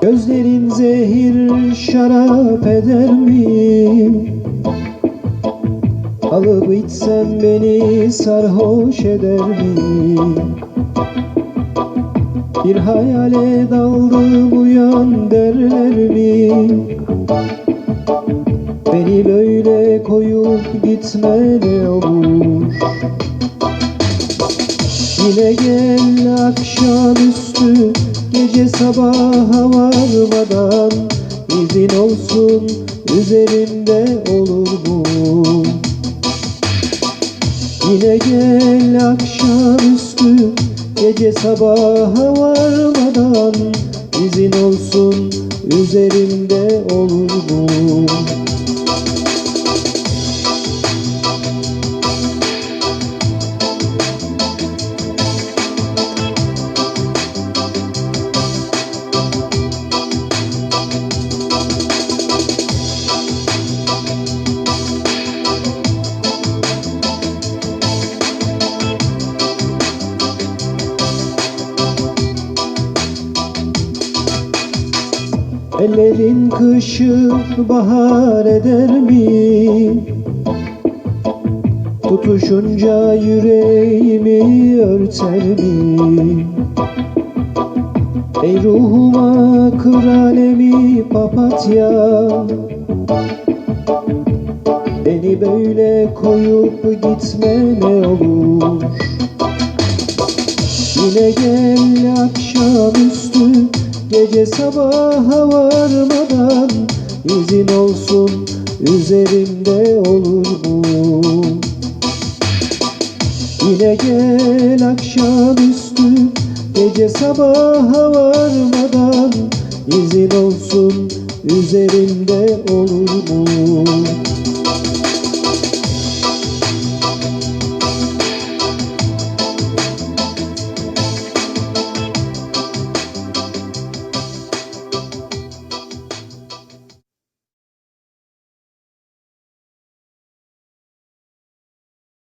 Gözlerin zehir şarap eder mi? Alıp içsem beni sarhoş eder mi? Bir hayale daldım uyan derler mi? Beni böyle koyup gitme ne olur Yine gel akşamüstü Gece sabaha varmadan izin olsun üzerimde olur mu? Yine gel akşamüstü Gece sabaha varmadan izin olsun üzerimde olur mu? Ellerin kışı bahar eder mi? Tutuşunca yüreğimi örter mi? Ey ruhuma kır alemi papatya Beni böyle koyup gitme ne olur Yine gel akşamüstü Gece sabaha varmadan izin olsun üzerimde olur mu? Yine gel akşamüstü Gece sabaha varmadan izin olsun üzerimde olur mu?